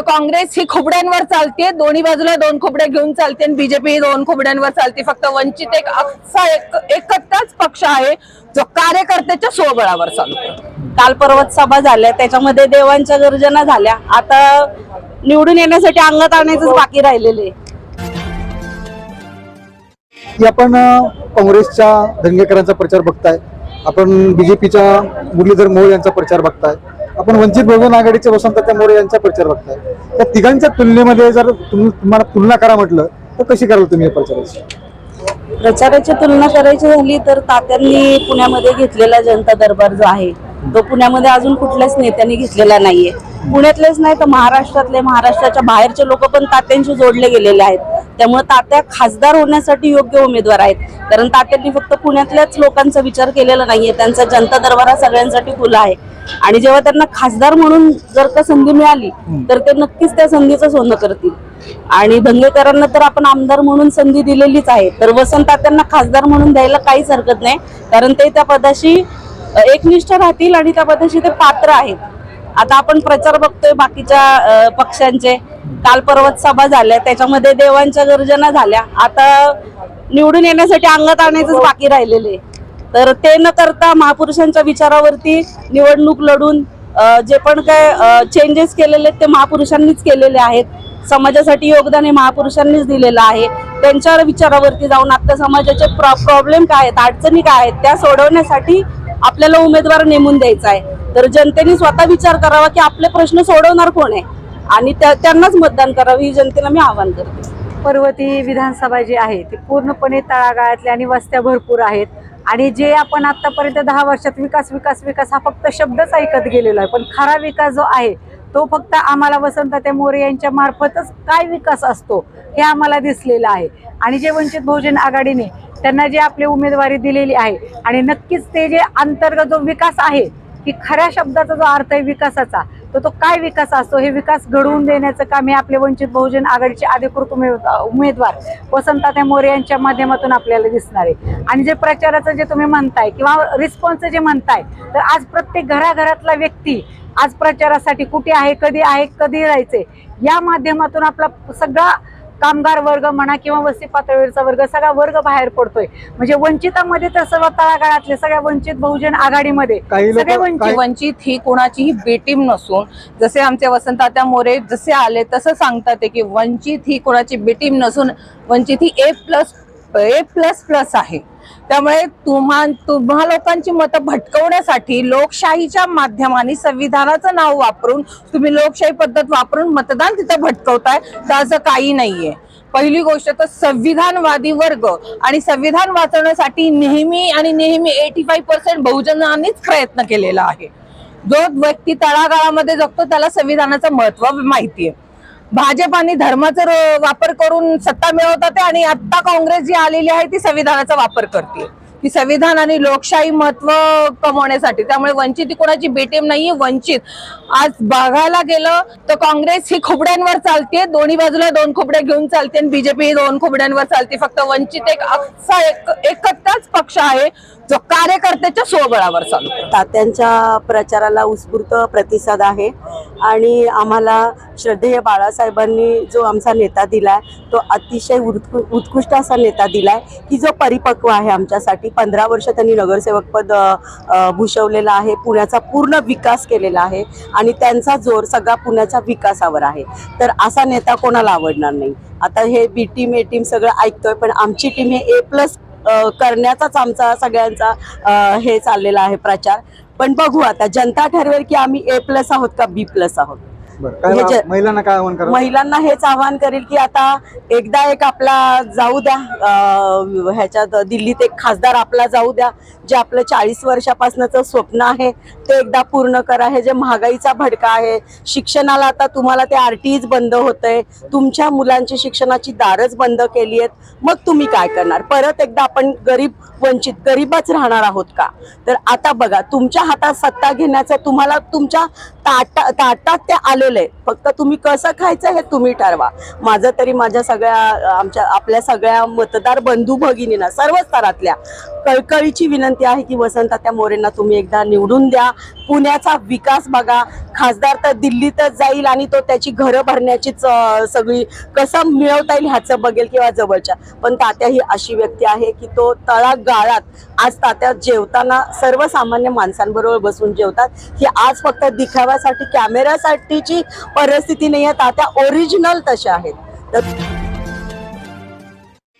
तर काँग्रेस ही खोबड्यांवर चालते दोन्ही बाजूला दोन खोबड्या घेऊन चालते आणि बीजेपी दोन खोबड्यांवर चालते फक्त वंचित एक असा एक एकच पक्ष आहे जो कार्यकर्त्याच्या स्वबळावर चालतो काल पर्वत सभा झाल्या त्याच्यामध्ये देवांच्या गर्जना झाल्या. आता निवडून येण्यासाठी अंगात आणायचंच बाकी राहिलेले आहे. की आपण काँग्रेसच्या दंगेकरांचा प्रचार बघताय. आपण बीजेपीच्या मुरलीधर मोहोळ यांचा प्रचार बघताय. आपण वंचित बहुजन आघाडीचे वसंत मोरे यांचा प्रचार बघताय. त्या तिघांच्या तुलनेमध्ये जर तुम्हाला तुलना करा म्हटलं तर कशी कराल तुम्ही या प्रचाराची? प्रचाराची तुलना करायची झाली तर तात्यांनी पुण्यामध्ये घेतलेला जनता दरबार जो आहे तो पुण्यामध्ये अजून कुठल्याच नेत्यांनी घेतलेला नाहीये. पुण्यातलेच नाही तर महाराष्ट्रातले महाराष्ट्राच्या बाहेरचे लोक पण तात्यांशी जोडले गेलेले आहेत. त्यामुळे तात्या खासदार होण्यासाठी योग्य उमेदवार आहेत. कारण तात्यांनी फक्त पुण्यातल्याच लोकांचा विचार केलेला नाहीये त्यांचा जनता दरबार हा सगळ्यांसाठी खुला आहे. आणि जेव्हा त्यांना खासदार म्हणून जर का संधी मिळाली तर ते नक्कीच त्या संधीचं सोनं करतील. आणि दंगेकरांना तर आपण आमदार म्हणून संधी दिलेलीच आहे. तर वसंत त्यांना खासदार म्हणून द्यायला काहीच हरकत नाही कारण ते त्या पदाशी एकनिष्ठ राहतील आणि त्या पदाशी ते पात्र आहेत. आता आपण प्रचार बघतोय बाकीच्या पक्षांचे. काल पर्वत सभा झाल्या त्याच्यामध्ये देवांच्या गर्जना झाल्या. आता निवडून येण्यासाठी अंगात आणायचंच बाकी राहिलेले आहे. तर ते न करता महापुरुषांच्या विचारावरती निवडणूक लढून जे पण काय चेंजेस केलेले आहेत ते महापुरुषांनीच केलेले आहेत. समाजासाठी योगदान हे महापुरुषांनीच दिलेलं आहे. त्यांच्या विचारावरती जाऊन आता समाजाचे प्रॉब्लेम काय आहेत अडचणी काय आहेत त्या सोडवण्यासाठी आपल्याला उमेदवार नेमून द्यायचा आहे. तर जनतेने स्वतः विचार करावा की आपले प्रश्न सोडवणार कोण आहे? आणि त्या- त्यांनाच मतदान करावं ही जनतेला मी आवाहन करते. पर्वती विधानसभा जी आहे ती पूर्णपणे तळागाळातल्या आणि वस्त्या भरपूर आहेत. आणि जे आपण आतापर्यंत दहा वर्षात विकास विकास विकास हा फक्त शब्दच ऐकत गेलेलो आहे पण खरा विकास जो आहे तो फक्त आम्हाला वसंतत्या मोरे यांच्या मार्फतच काय विकास असतो हे आम्हाला दिसलेलं आहे. आणि जे वंचित बहुजन आघाडीने त्यांना जे आपली उमेदवारी दिलेली आहे आणि नक्कीच ते जे अंतर्गत जो विकास आहे की खऱ्या शब्दाचा जो अर्थ आहे विकासाचा तर तो काय विकास असतो? हे विकास घडवून देण्याचं काम हे आपले वंचित बहुजन आघाडीचे अधिकृत उमेद उमेदवार वसंतात्या मोरे यांच्या माध्यमातून आपल्याला दिसणार आहे. आणि जे प्रचाराचं जे तुम्ही म्हणताय किंवा रिस्पॉन्स जे म्हणताय तर आज प्रत्येक घराघरातला व्यक्ती आज प्रचारासाठी कुठे आहे कधी आहे कधी राहायचे या माध्यमातून आपला सगळा कामगार वर्ग म्हणा किंवा वस्ती पातळीवरचा वर्ग सगळा वर्ग बाहेर पडतोय. म्हणजे वंचितामध्ये तर सर्व तळागाळातले सगळ्या वंचित बहुजन आघाडीमध्ये सगळे वंचित. वंचित ही कोणाचीही बेटीम नसून जसे आमचे वसंतात्या मोरे जसे आले तसं सांगतात की वंचित ही कोणाची बेटीम नसून वंचित ही A plus A plus plus आहे. त्यामुळे तुम्हा तुम्हा लोकांची मतं भटकवण्यासाठी लोकशाहीच्या माध्यमाने संविधानाचं नाव वापरून तुम्ही लोकशाही पद्धत वापरून मतदान तिथं भटकवताय. तर असं काही नाहीये. पहिली गोष्ट तर संविधानवादी वर्ग आणि संविधान वाचवण्यासाठी नेहमी आणि नेहमी एटी फाईव्ह पर्सेंट बहुजनांनीच प्रयत्न केलेला आहे. जो व्यक्ती तळागाळामध्ये जगतो त्याला संविधानाचं महत्त्व माहिती आहे भाजपाने धर्माचा वापर करून सत्ता मिळवतात आणि आता काँग्रेस जी आलेली आहे ती संविधानाचा वापर करते की संविधान आणि लोकशाही महत्त्व कमवण्यासाठी. त्यामुळे वंचित ही कोणाची बेटेम नाहीये वंचित. आज बघायला गेलं तर काँग्रेस ही खोबड्यांवर चालते दोन्ही बाजूला दोन खोबड्या घेऊन चालते आणि बीजेपी दोन खोबड्यांवर चालते फक्त वंचित एक असा एक एकच पक्ष आहे जो कार्यकर्त्याच्या स्वबळावर चालतो तात्यांच्या प्रचाराला उत्स्फूर्त प्रतिसाद आहे. आणि आम्हाला श्रद्धेय बाळासाहेबांनी जो आमचा नेता दिलाय तो अतिशय उत्कृ उत्कृष्ट असा नेता दिलाय की जो परिपक्व आहे आमच्यासाठी. पंधरा वर्ष त्यांनी नगरसेवक पद भूषवलेलं आहे पुण्याचा पूर्ण विकास केलेला आहे आणि त्यांचा जोर सगळा पुण्याच्या विकासावर आहे. तर असा नेता कोणाला आवडणार नाही. आता हे बी टीम ए टीम सगळं ऐकतोय पण आमची टीम हे ए प्लस करण्याचाच आमचा सगळ्यांचा हे चाललेला आहे प्रचार. पण बघू आता जनता ठरवेल की आम्ही ए प्लस आहोत का बी प्लस आहोत? महिलांना काय आव्हान करा महिलांना हेच आवाहन करेल की आता एकदा एक आपला जाऊ द्या अं, ह्याच्यात दिल्लीत एक खासदार आपला जाऊ द्या जे आपलं चाळीस वर्षापासूनचं स्वप्न आहे ते एकदा पूर्ण करा. हे जे महागाईचा भडका आहे शिक्षणाला आता तुम्हाला ते आर टीच बंद होतंय तुमच्या मुलांची शिक्षणाची दारच बंद केली आहेत मग तुम्ही काय करणार? परत एकदा आपण गरीब वंचित गरीबच राहणार आहोत का? तर आता बघा तुमच्या हातात सत्ता घेण्याचं तुम्हाला तुमच्या ताटा ताटात ते आलेलं ठरवलंय फक्त तुम्ही कसं खायचं हे तुम्ही ठरवा. माझं तरी माझ्या सगळ्या आमच्या आपल्या सगळ्या मतदार बंधू भगिनींना सर्व स्तरातल्या कळकळीची विनंती आहे की वसंतात्या मोरेंना तुम्ही एकदा निवडून द्या. पुण्याचा विकास बघा. खासदार तर दिल्लीतच जाईल आणि तो त्याची घरं भरण्याचीच सगळी कसं मिळवता येईल ह्याचं बघेल किंवा जवळच्या. पण तात्या ही अशी व्यक्ती आहे की तो तळागाळात आज तात्या जेवताना सर्वसामान्य माणसांबरोबर बसून जेवतात. ही आज फक्त दिखाव्यासाठी कॅमेऱ्यासाठीची परिस्थिती नाही आहे तात्या ओरिजिनल तशा आहेत. तर